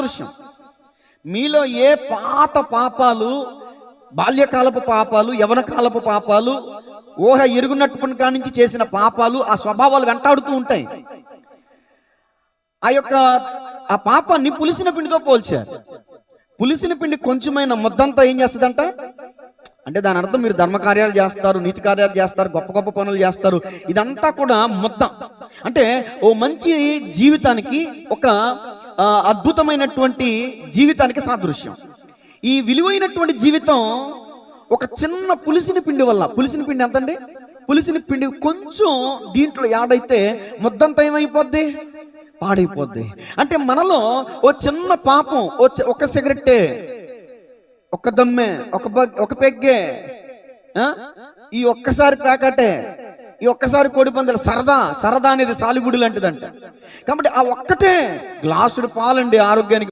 సాదృశ్యం మీలో ఏ పాత పాపాలు బాల్యకాలపు పాపాలు యవన కాలపు పాపాలు ఊహ ఎరుగునట్టుకుని నుంచి చేసిన పాపాలు ఆ స్వభావాలు వెంటాడుతూ ఉంటాయి. ఆ యొక్క ఆ పాపాన్ని పులిసిన పిండితో పోల్చారు. పులిసిన పిండి కొంచెమైన ముద్దంతా ఏం చేస్తుందంట? అంటే దాని అర్థం మీరు ధర్మ కార్యాలు చేస్తారు నీతి కార్యాలు చేస్తారు గొప్ప గొప్ప పనులు చేస్తారు. ఇదంతా కూడా ముద్ద. అంటే ఓ మంచి జీవితానికి ఒక అద్భుతమైనటువంటి జీవితానికి సాదృశ్యం. ఈ విలువైనటువంటి జీవితం ఒక చిన్న పులిసిన పిండి వల్ల పులిసిన పిండి ఎంతండి? పులిసిన పిండి కొంచెం దీంట్లో యాడైతే ముద్దంతా ఏమైపోద్ది? పాడైపోద్ది. అంటే మనలో ఓ చిన్న పాపం ఓ ఒక సిగరెట్టే ఒక దమ్మె ఒక ఒక పెగ్గే ఈ ఒక్కసారి పేకాటే ఈ ఒక్కసారి కోడిపందలు సరదా సరదా అనేది సాలిగుడి లాంటిదంట. కాబట్టి ఆ ఒక్కటే గ్లాసుడు పాలండి ఆరోగ్యానికి